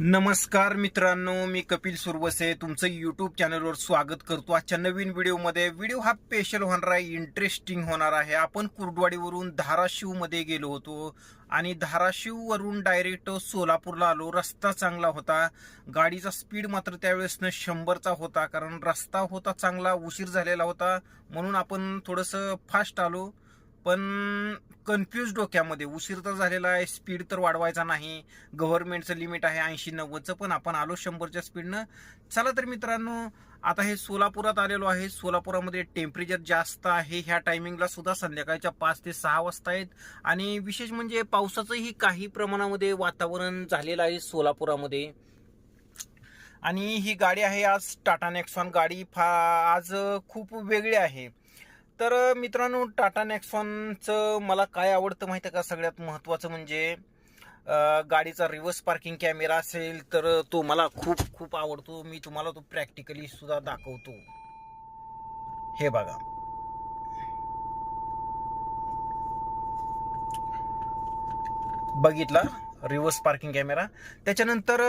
नमस्कार मित्रांनो मी कपिल सुरवसे तुमचं यूट्यूब चॅनलवर स्वागत करतो. आजच्या नवीन व्हिडिओमध्ये व्हिडिओ हा स्पेशल होणार आहे इंटरेस्टिंग होणार आहे. आपण कुर्डवाडीवरून धाराशिवमध्ये गेलो होतो आणि धाराशिववरून डायरेक्ट सोलापूरला आलो. रस्ता चांगला होता. गाडीचा स्पीड मात्र त्यावेळेसनं शंभरचा होता कारण रस्ता होता चांगला उशीर झालेला होता. म्हणून आपण थोडंसं फास्ट आलो. पण कन्फ्यूज डोक्यामध्ये उशीर तर झालेला आहे स्पीड तर वाढवायचा नाही गव्हर्नमेंटचं लिमिट आहे ऐंशी नव्वदचं पण आपण आलो शंभरच्या स्पीडनं चला तर मित्रांनो आता हे सोलापुरात आलेलो आहे. सोलापुरामध्ये टेम्परेचर जास्त आहे. ह्या टायमिंगला सुद्धा संध्याकाळच्या पाच ते सहा वाजता आहेत. आणि विशेष म्हणजे पावसाचंही काही प्रमाणामध्ये वातावरण झालेलं आहे सोलापुरामध्ये. आणि ही गाडी आहे आज टाटा नेक्सॉन गाडी. फा आज खूप वेगळी आहे. तर मित्रांनो टाटा नेक्सॉनचं मला काय आवडतं माहिती आहे का? सगळ्यात महत्त्वाचं म्हणजे गाडीचा रिव्हर्स पार्किंग कॅमेरा असेल तर तो मला खूप खूप आवडतो. मी तुम्हाला तो प्रॅक्टिकली सुद्धा दाखवतो. हे बघा. बघितला? Reverse parking camera. त्याच्यानंतर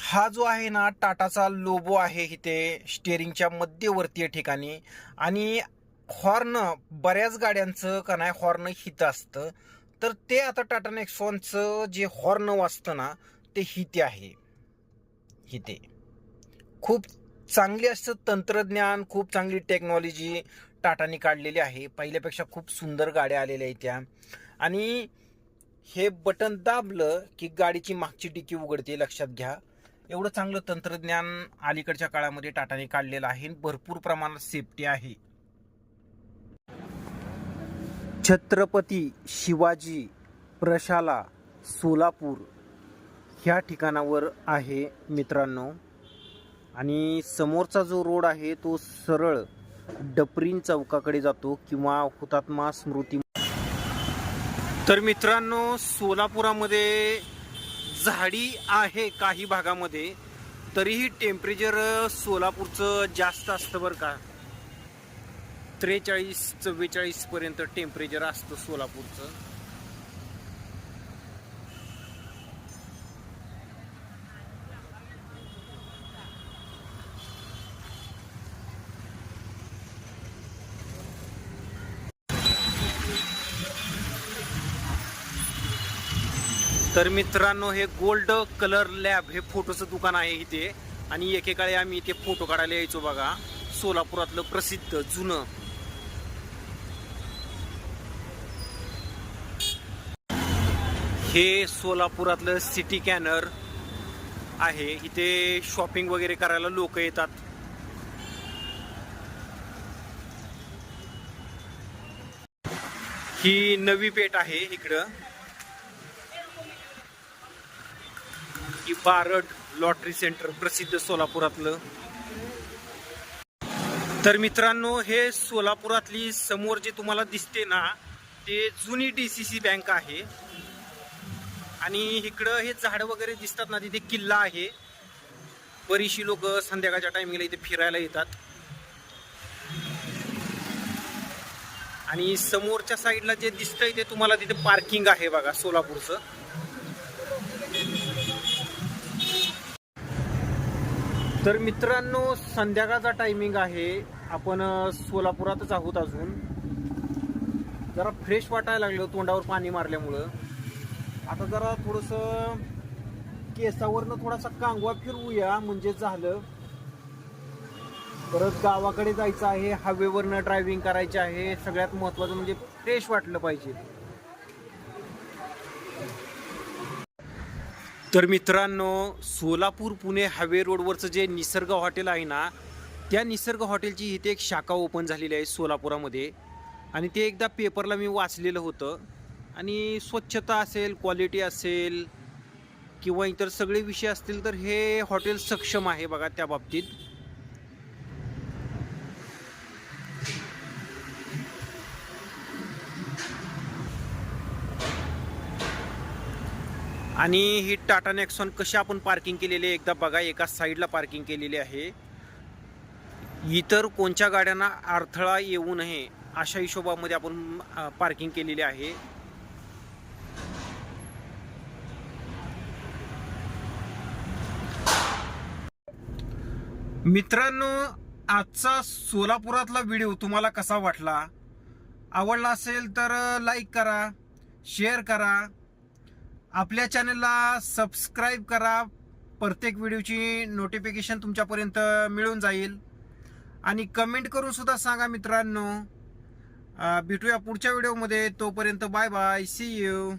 हा जो आहे ना टाटाचा लोबो आहे इथे स्टेअरिंगच्या मध्यवर्तीय ठिकाणी. आणि हॉर्न बऱ्याच गाड्यांचं का नाही हॉर्न हित असतं. तर ते आता टाटा नेक्सॉनचं जे हॉर्न वाजतं ना ते हिते आहे. हिते. खूप चांगली असं तंत्रज्ञान खूप चांगली टेक्नॉलॉजी टाटाने काढलेली आहे. पहिल्यापेक्षा खूप सुंदर गाड्या आलेल्या आहेत त्या. आणि हे बटन दाबलं की गाडीची मागची डिकी उघडते लक्षात घ्या. एवढं चांगलं तंत्रज्ञान अलीकडच्या काळामध्ये टाटाने काढलेलं आहे. भरपूर प्रमाणात सेफ्टी आहे. छत्रपती शिवाजी प्रशाला सोलापूर ह्या ठिकाणावर आहे मित्रांनो. आणि समोरचा जो रोड आहे तो सरळ डपरीन चौकाकडे जातो किंवा हुतात्मा स्मृती तर मित्रांनो सोलापुरामध्ये झाडी आहे काही भागामध्ये तरीही टेम्परेचर सोलापूरचं जास्त असतं बरं का. त्रेचाळीस चव्वेचाळीस पर्यंत टेम्परेचर असतं सोलापूरचं. तर मित्रांनो हे गोल्ड कलर लॅब हे फोटोचं दुकान आहे इथे. आणि एकेकाळी आम्ही इथे फोटो काढायला यायचो बघा. सोलापुरातलं प्रसिद्ध जुनं. हे सोलापुरातलं सिटी कॅनर आहे. इथे शॉपिंग वगैरे करायला लोक येतात. ही नवी पेठ आहे इकडं. ही बारड लॉटरी सेंटर प्रसिद्ध सोलापुरातलं. तर मित्रांनो हे सोलापुरातली समोर जे तुम्हाला दिसते ना ते जुनी डी सी सी बँक आहे. आणि इकडं हे झाड वगैरे दिसतात ना तिथे किल्ला आहे. बरीचशी लोक संध्याकाळच्या टायमिंगला इथे फिरायला येतात. आणि समोरच्या साईडला जे दिसतंय ते तुम्हाला तिथे पार्किंग आहे बघा सोलापूरचं. तर मित्रांनो संध्याकाळचा टायमिंग आहे. आपण सोलापुरातच आहोत अजून. जरा फ्रेश वाटायला लागलं तोंडावर पाणी मारल्यामुळं. आता जरा थोडंसं केसावरनं थोडासा कांगवा फिरवूया म्हणजे झालं. परत गावाकडे जायचं आहे हायवेवरनं ड्रायव्हिंग करायची आहे सगळ्यात महत्वाचं म्हणजे फ्रेश वाटलं पाहिजे. तर मित्रांनो सोलापूर पुणे हायवे रोडवरचं जे निसर्ग हॉटेल आहे ना त्या निसर्ग हॉटेलची इथे एक शाखा ओपन झालेली आहे सोलापुरामध्ये. आणि ते एकदा पेपरला मी वाचलेलं होतं. आणि स्वच्छता असेल क्वालिटी असेल किंवा इतर सगळे विषय असतील तर हे हॉटेल सक्षम आहे बघा त्या बाबतीत. आणि ही टाटा नेक्सॉन कशी आपण पार्किंग केलेली आहे एकदा बघा एका साईडला पार्किंग केलेली आहे. इतर कोणत्या गाड्यांना अडथळा येऊ नये अशा हिशोबामध्ये आपण पार्किंग केलेली आहे. मित्रांनो आजचा सोलापुरातला व्हिडिओ तुम्हाला कसा वाटला? आवडला असेल तर लाईक करा शेअर करा. आपल्या चॅनलला सबस्क्राईब करा. प्रत्येक व्हिडिओची नोटिफिकेशन तुमच्यापर्यंत मिळून जाईल. आणि कमेंट करून सुद्धा सांगा मित्रांनो. भेटूया पुढच्या व्हिडिओमध्ये. तोपर्यंत बाय बाय सी यू